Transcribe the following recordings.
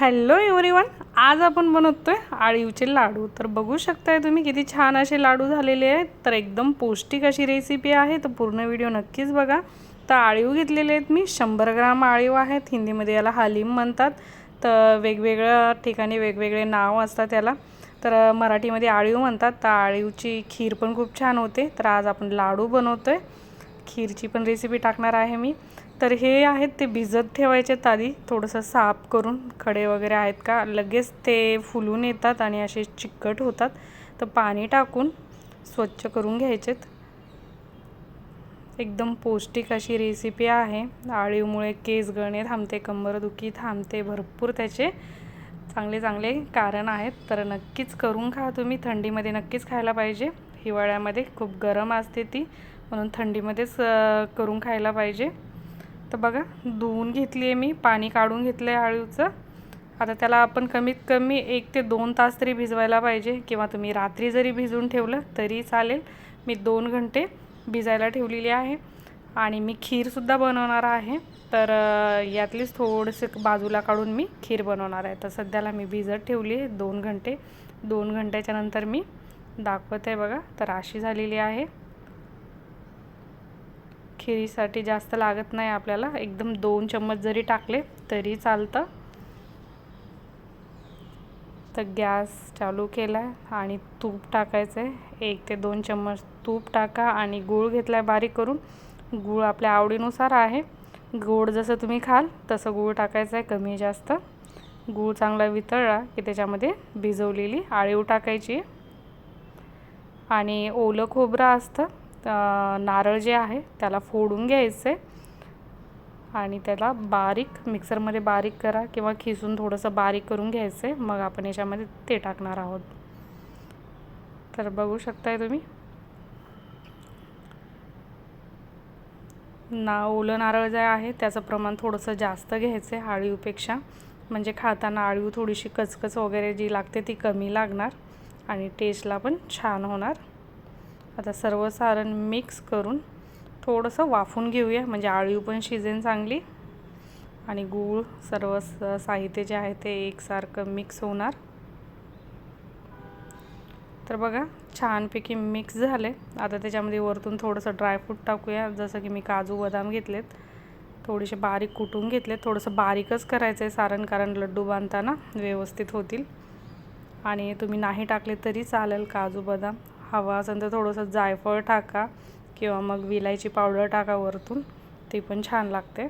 Hello everyone आज आपण बनवतो आहे आळीवचे लाडू. तर बघू शकताय तुम्ही किती छान असे लाडू झालेले आहेत. तर एकदम पौष्टिक अशी रेसिपी आहे तर पूर्ण व्हिडिओ नक्कीच बघा. तर आळीव घेतलेले आहेत मी शंभर ग्राम आळीव आहेत. हिंदीमध्ये याला हालीम म्हणतात. तर वेगवेगळ्या ठिकाणी वेगवेगळे नाव असतात त्याला. तर मराठीमध्ये आळीव म्हणतात. तर आळीवची खीर पण खूप छान होते. तर आज आपण लाडू बनवतो आहे खीरची पण रेसिपी टाकणार आहे मी. तर हे आहेत ते भिजत ठेवायचे आधी. थोडंसं साफ करून खडे वगैरे आहेत का? लगेच ते फुलून येतात आणि असे चिकट होतात. तर पाणी टाकून स्वच्छ करून घ्यायचेत. एकदम पौष्टिक अशी रेसिपी आहे. आळीवमुळे केस गळणे थांबते कंबरदुखी थांबते भरपूर त्याचे चांगले चांगले कारण आहेत. तर नक्कीच करून खा तुम्ही. थंडीमध्ये नक्कीच खायला पाहिजे. हिवाळ्यामध्ये खूप गरम असते ती म्हणून थंडीमध्येच करून खायला पाहिजे. तर बघा धुवून घेतली आहे मी पाणी काढून घेतलं आहे आळूचं. आता त्याला आपण कमीत कमी एक ते दोन तास तरी भिजवायला पाहिजे किंवा तुम्ही रात्री जरी भिजवून ठेवलं तरी चालेल. मी दोन घंटे भिजायला ठेवलेली आहे. आणि मी खीरसुद्धा बनवणार आहे. तर यातलीच थोडंसं बाजूला काढून मी खीर बनवणार आहे. तर सध्याला मी भिजत ठेवली आहे दोन घंटे. दोन घंट्याच्या नंतर मी दाखवत आहे बघा. तर अशी झालेली आहे. खिरीसाठी जास्त लागत नाही आपल्याला. एकदम दोन चम्मच जरी टाकले तरी चालतं. तर गॅस चालू केला आहे आणि तूप टाकायचं आहे एक ते दोन चम्मच तूप टाका आणि गूळ घेतला आहे बारीक करून. गूळ आपल्या आवडीनुसार आहे. गोड जसं तुम्ही खाल तसं गूळ टाकायचं आहे कमी जास्त. गूळ चांगला वितळला की त्याच्यामध्ये भिजवलेली आळीव टाकायची. आणि ओलं खोबरं असतं नारळ जे आहे त्याला फोडून घ्यायचे. आणि त्याला बारीक मिक्सरमध्ये बारीक करा किंवा खिसून थोडंसं बारीक करून घ्यायचे. मग आपण याच्यामध्ये ते टाकणार आहोत. तर बघू शकताय तुम्ही. ना ओलं नारळ जे आहे त्याचं प्रमाण थोडंसं जास्त घ्यायचं आहे आळीवपेक्षा म्हणजे खाताना आळीव थोडीशी कचकच वगैरे जी लागते ती कमी लागणार. आणि टेस्टला पण छान होणार. आता सर्व सारण मिक्स करून थोडंसं वाफून घेऊया. म्हणजे आळीव पण शिजेन चांगली. आणि गूळ सर्व साहित्य जे आहे ते एकसारखं मिक्स होणार. तर बघा छानपैकी मिक्स झाले. आता त्याच्यामध्ये वरतून थोडंसं ड्रायफ्रूट टाकूया. जसं की मी काजू बदाम घेतलेत. थोडेसे बारीक कुटून घेतले थोडंसं बारीकच करायचं आहे सारण कारण लड्डू बांधताना व्यवस्थित होतील. आणि तुम्ही नाही टाकले तरी चालेल. काजू बदाम हवा असेल तर थोडंसं जायफळ टाका किंवा मग विलायची पावडर टाका वरतून ती पण छान लागते.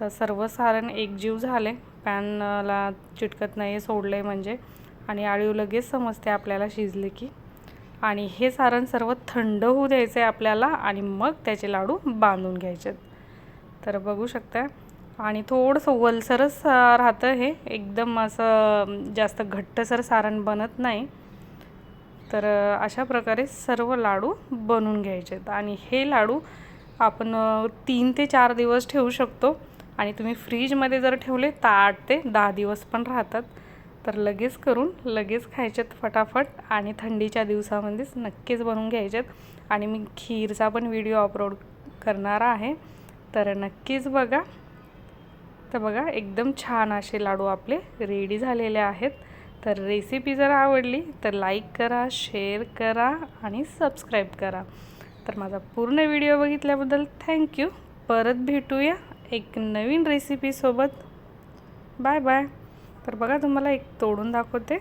तर सर्व सारण एकजीव झाले. पॅनला चिटकत नाही सोडलं आहे म्हणजे. आणि आळीव लगेच समजते आपल्याला शिजले की. आणि हे सारण सर्व थंड होऊ द्यायचं आहे आपल्याला आणि मग त्याचे लाडू बांधून घ्यायचे तर बघू शकता आणि थोडंसं वलसरच राहतं हे. एकदम असं जास्त घट्टसर सारण बनत नाही. तर अशा प्रकारे सर्व लाडू बनवून घ्यायचे आहेत. आणि हे लाडू आपण तीन ते चार दिवस ठेवू शकतो. आणि तुम्ही फ्रीजमध्ये जर ठेवले तर आठ ते दहा दिवस पण राहतात. तर लगेच करून लगेच खायचेत फटाफट आणि थंडीच्या दिवसामध्येच नक्कीच बनवून घ्यायचेत आणि मी खीरचा पण व्हिडिओ अपलोड करणार आहे. तर नक्कीच बघा. तर बघा एकदम छान असे लाडू आपले रेडी झालेले आहेत. तर रेसिपी जर आवडली तर लाईक करा शेअर करा आणि सबस्क्राईब करा. तर माझा पूर्ण व्हिडिओ बघितल्याबद्दल थँक्यू परत भेटूया एक नवीन रेसिपीसोबत बाय बाय तर बघा तुम्हाला एक तोडून दाखवते.